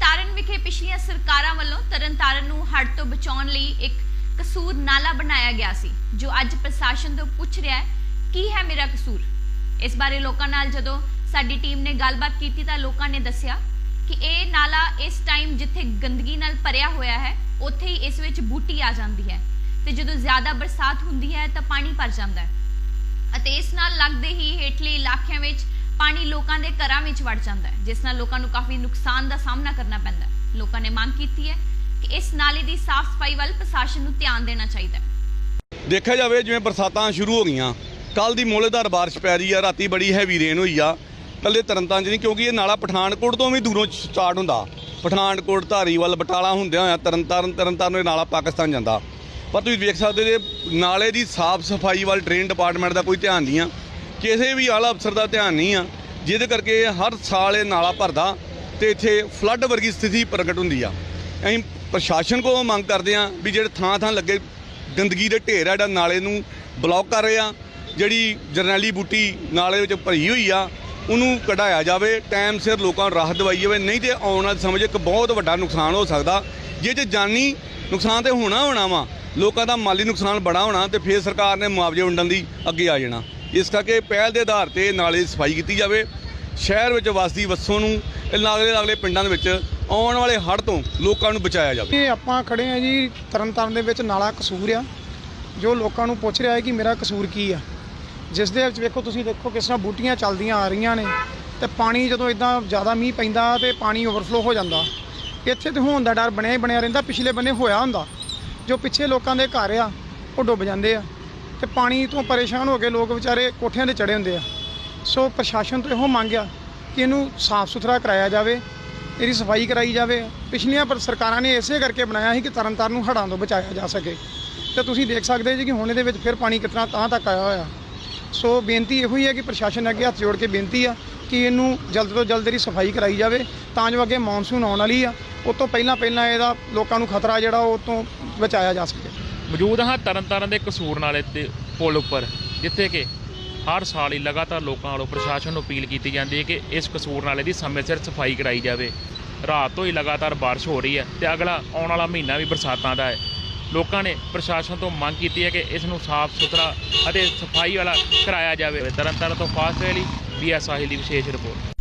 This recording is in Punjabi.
ਤਰਨਤਾਰਨ ਵਿਖੇ ਪਿਛਲੀਆਂ ਸਰਕਾਰਾਂ ਵੱਲੋਂ ਤਰਨਤਾਰਨ ਨੂੰ ਹੜ੍ਹ ਤੋਂ ਬਚਾਉਣ ਲਈ ਇੱਕ ਕਸੂਰ ਨਾਲਾ ਬਣਾਇਆ ਗਿਆ ਸੀ, ਜੋ ਅੱਜ ਪ੍ਰਸ਼ਾਸਨ ਤੋਂ ਪੁੱਛ ਰਿਹਾ ਹੈ, ਕੀ ਹੈ ਮੇਰਾ ਕਸੂਰ? ਇਸ ਬਾਰੇ ਲੋਕਾਂ ਨਾਲ ਜਦੋਂ ਸਾਡੀ ਟੀਮ ਨੇ ਗੱਲਬਾਤ ਕੀਤੀ ਤਾਂ ਲੋਕਾਂ ਨੇ ਦੱਸਿਆ ਕਿ ਇਹ ਨਾਲਾ ਇਸ ਟਾਈਮ ਜਿੱਥੇ ਗੰਦਗੀ ਨਾਲ ਭਰਿਆ ਹੋਇਆ ਹੈ, ਉੱਥੇ ਹੀ ਇਸ ਵਿੱਚ ਬੂਟੀ ਆ ਜਾਂਦੀ ਹੈ ਤੇ ਜਦੋਂ ਜ਼ਿਆਦਾ ਬਰਸਾਤ ਹੁੰਦੀ ਹੈ ਤਾਂ ਪਾਣੀ ਭਰ ਜਾਂਦਾ ਹੈ। ਅਤੇ ਇਸ ਨਾਲ ਲੱਗਦੇ ਹੀ ਹੇਠਲੇ ਇਲਾਕਿਆਂ ਵਿੱਚ ਪਾਣੀ ਲੋਕਾਂ ਦੇ ਘਰਾਂ ਵਿੱਚ ਵੜ ਜਾਂਦਾ ਹੈ, ਜਿਸ ਨਾਲ ਲੋਕਾਂ ਨੂੰ ਕਾਫੀ ਨੁਕਸਾਨ ਦਾ ਸਾਹਮਣਾ ਕਰਨਾ ਪੈਂਦਾ ਹੈ। ਲੋਕਾਂ ਨੇ ਮੰਗ ਕੀਤੀ ਹੈ ਕਿ ਇਸ ਨਾਲੇ ਦੀ ਸਾਫ਼ ਸਫ਼ਾਈ ਵੱਲ ਪ੍ਰਸ਼ਾਸਨ ਨੂੰ ਧਿਆਨ ਦੇਣਾ ਚਾਹੀਦਾ ਹੈ। ਦੇਖਿਆ ਜਾਵੇ ਜਿਵੇਂ ਬਰਸਾਤਾਂ ਸ਼ੁਰੂ ਹੋ ਗਈਆਂ ਕੱਲ ਦੀ ਮੋਲੇਦਾਰ ਬਾਰਿਸ਼ ਪੈ ਰਹੀ ਆ, ਰਾਤੀ ਬੜੀ ਹੈਵੀ ਰੇਨ ਹੋਈ ਆ ਕੱਲੇ ਤਰਨਤਾਰਨ 'ਚ ਨਹੀਂ, ਕਿਉਂਕਿ ਇਹ ਨਾਲਾ ਪਠਾਨਕੋਟ ਤੋਂ ਵੀ ਦੂਰੋਂ ਸਟਾਰਟ ਹੁੰਦਾ। ਪਠਾਨਕੋਟ, ਧਾਰੀਵਾਲ, ਬਟਾਲਾ ਹੁੰਦਿਆਂ ਹੋਇਆ ਤਰਨਤਾਰਨ ਤਰਨਤਾਰਨ ਇਹ ਨਾਲਾ ਪਾਕਿਸਤਾਨ ਜਾਂਦਾ। ਪਰ ਤੁਸੀਂ ਵੇਖ ਸਕਦੇ ਜੇ ਨਾਲੇ ਦੀ ਸਾਫ਼ ਸਫ਼ਾਈ ਵੱਲ ਡਰੇਨ ਡਿਪਾਰਟਮੈਂਟ ਦਾ ਕੋਈ ਧਿਆਨ ਨਹੀਂ ਆ ਕਿਸੇ ਵੀ ਆਲਾ ਅਫਸਰ ਦਾ ਧਿਆਨ ਨਹੀਂ ਆ, ਜਿਹਦੇ ਕਰਕੇ ਹਰ ਸਾਲ ਇਹ ਨਾਲਾ ਭਰਦਾ ਤੇ ਇੱਥੇ ਫਲੱਡ ਵਰਗੀ ਸਥਿਤੀ ਪ੍ਰਗਟ ਹੁੰਦੀ ਆ। ਅਸੀਂ ਪ੍ਰਸ਼ਾਸਨ ਕੋਲੋਂ ਮੰਗ ਕਰਦੇ ਆ ਵੀ ਜਿਹੜੇ ਥਾਂ ਥਾਂ ਲੱਗੇ ਗੰਦਗੀ ਦੇ ਢੇਰ ਆ, ਜਿਹੜਾ ਨਾਲੇ ਨੂੰ ਬਲੌਕ ਕਰ ਰਿਹਾ ਜਿਹੜੀ ਜਰਨੈਲੀ ਬੂਟੀ ਨਾਲੇ ਵਿੱਚ ਭਰੀ ਹੋਈ ਆ, ਉਹਨੂੰ ਕਢਾਇਆ ਜਾਵੇ, ਟਾਈਮ ਸਿਰ ਲੋਕਾਂ ਨੂੰ ਰਾਹਤ ਦਵਾਈ ਜਾਵੇ, ਨਹੀਂ ਤੇ ਆਉਣ ਵਾਲੀ ਸਮਝ ਇੱਕ ਬਹੁਤ ਵੱਡਾ ਨੁਕਸਾਨ ਹੋ ਸਕਦਾ। ਜੇ ਜੇ ਜਾਨੀ ਨੁਕਸਾਨ ਤੇ ਹੋਣਾ ਹੋਣਾ ਵਾ, ਲੋਕਾਂ ਦਾ ਮਾਲੀ ਨੁਕਸਾਨ ਬੜਾ ਹੋਣਾ ਤੇ ਫਿਰ ਸਰਕਾਰ ਨੇ ਮੁਆਵਜ਼ੇ ਵੰਡਣ ਦੀ ਅੱਗੇ ਆ ਜਾਣਾ। ਇਸ ਕਰਕੇ ਪਹਿਲ ਦੇ ਆਧਾਰ ਤੇ ਨਾਲੇ ਦੀ ਸਫ਼ਾਈ ਕੀਤੀ ਜਾਵੇ। ਸ਼ਹਿਰ ਵਿੱਚ ਵਸਦੀ ਵਸੋਂ ਨੂੰ ਲਾਗਲੇ ਲਾਗਲੇ ਪਿੰਡਾਂ ਦੇ ਵਿੱਚ ਆਉਣ ਵਾਲੇ ਹੜ੍ਹ ਤੋਂ ਲੋਕਾਂ ਨੂੰ ਬਚਾਇਆ ਜਾਵੇ। ਇਹ ਆਪਾਂ ਖੜੇ ਆ ਜੀ ਤਰਨਤਾਰਨ ਦੇ ਵਿੱਚ ਨਾਲਾ ਕਸੂਰ ਆ, ਜੋ ਲੋਕਾਂ ਨੂੰ ਪੁੱਛ ਰਿਹਾ ਹੈ ਕਿ ਮੇਰਾ ਕਸੂਰ ਕੀ ਆ। ਜਿਸ ਦੇ ਵਿੱਚ ਵੇਖੋ ਤੁਸੀਂ ਦੇਖੋ ਕਿਸ ਤਰ੍ਹਾਂ ਬੂਟੀਆਂ ਚੱਲਦੀਆਂ ਆ ਰਹੀਆਂ ਨੇ ਤੇ ਪਾਣੀ ਜਦੋਂ ਇਦਾਂ ਜ਼ਿਆਦਾ ਮੀਂਹ ਪੈਂਦਾ ਤੇ ਪਾਣੀ ਓਵਰਫਲੋ ਹੋ ਜਾਂਦਾ। ਇੱਥੇ ਤੇ ਹੋਣ ਦਾ ਡਰ ਬਣਿਆ ਹੀ ਬਣਿਆ ਰਹਿੰਦਾ, ਪਿਛਲੇ ਬੰਨੇ ਹੋਇਆ ਹੁੰਦਾ। ਜੋ ਪਿੱਛੇ ਲੋਕਾਂ ਦੇ ਘਰ ਆ, ਉਹ ਡੁੱਬ ਜਾਂਦੇ ਆ। ਤੇ ਪਾਣੀ ਤੋਂ ਪਰੇਸ਼ਾਨ ਹੋ ਕੇ ਲੋਕ ਵਿਚਾਰੇ ਕੋਠਿਆਂ ਤੇ ਚੜੇ ਹੁੰਦੇ ਆ। ਸੋ ਪ੍ਰਸ਼ਾਸਨ ਤੋਂ ਇਹੋ ਮੰਗਿਆ ਕਿ ਇਹਨੂੰ ਸਾਫ਼ ਸੁਥਰਾ ਕਰਾਇਆ ਜਾਵੇ, ਇਹਦੀ ਸਫ਼ਾਈ ਕਰਾਈ ਜਾਵੇ। ਪਿਛਲੀਆਂ ਪਰ ਸਰਕਾਰਾਂ ਨੇ ਇਸੇ ਕਰਕੇ ਬਣਾਇਆ ਸੀ ਕਿ ਤਰਨਤਾਰਨ ਨੂੰ ਹੜ੍ਹਾਂ ਤੋਂ ਬਚਾਇਆ ਜਾ ਸਕੇ। ਤੇ ਤੁਸੀਂ ਦੇਖ ਸਕਦੇ ਜੀ ਕਿ ਹੁਣ ਇਹਦੇ ਵਿੱਚ ਫਿਰ ਪਾਣੀ ਕਿਤਨਾ ਤਾਂ ਤੱਕ ਆਇਆ ਹੋਇਆ। ਸੋ ਬੇਨਤੀ ਇਹੋ ਹੀ ਹੈ ਕਿ ਪ੍ਰਸ਼ਾਸਨ ਅੱਗੇ ਹੱਥ ਜੋੜ ਕੇ ਬੇਨਤੀ ਆ ਕਿ ਇਹਨੂੰ ਜਲਦ ਤੋਂ ਜਲਦ ਇਹਦੀ ਸਫ਼ਾਈ ਕਰਾਈ ਜਾਵੇ। ਤਾਂ ਜੋ ਅੱਗੇ ਮੌਨਸੂਨ ਆਉਣ ਵਾਲੀ ਆ, ਉਹ ਤੋਂ ਪਹਿਲਾਂ ਪਹਿਲਾਂ ਇਹਦਾ ਲੋਕਾਂ ਨੂੰ ਖਤਰਾ ਜਿਹੜਾ ਉਹ ਤੋਂ ਬਚਾਇਆ ਜਾ ਸਕੇ। ਮੌਜੂਦ ਹਾਂ ਤਰਨਤਾਰਨ ਦੇ ਕਸੂਰ ਨਾਲੇ ਤੇ ਪੁਲ ਉੱਪਰ, ਜਿੱਥੇ ਕਿ ਹਰ ਸਾਲ ਹੀ ਲਗਾਤਾਰ ਲੋਕਾਂ ਵੱਲੋਂ ਪ੍ਰਸ਼ਾਸਨ ਨੂੰ ਅਪੀਲ ਕੀਤੀ ਜਾਂਦੀ ਹੈ ਕਿ ਇਸ ਕਸੂਰ ਨਾਲੇ ਦੀ ਸਮੇਂ ਸਿਰ ਸਫ਼ਾਈ ਕਰਾਈ ਜਾਵੇ। ਰਾਤ ਤੋਂ ਹੀ ਲਗਾਤਾਰ ਬਾਰਿਸ਼ ਹੋ ਰਹੀ ਹੈ ਤੇ ਅਗਲਾ ਆਉਣ ਵਾਲਾ ਮਹੀਨਾ ਵੀ ਬਰਸਾਤਾਂ ਦਾ ਹੈ। ਲੋਕਾਂ ਨੇ ਪ੍ਰਸ਼ਾਸਨ ਤੋਂ ਮੰਗ ਕੀਤੀ ਹੈ ਕਿ ਇਸ ਨੂੰ ਸਾਫ਼ ਸੁਥਰਾ ਅਤੇ ਸਫ਼ਾਈ ਵਾਲਾ ਕਰਾਇਆ ਜਾਵੇ। ਤਰਨਤਾਰਨ ਤੋਂ ਫਾਸਟ ਰੈਲੀ ਬੀਐਸ ਸਾਹਿਲ ਦੀ ਵਿਸ਼ੇਸ਼ ਰਿਪੋਰਟ।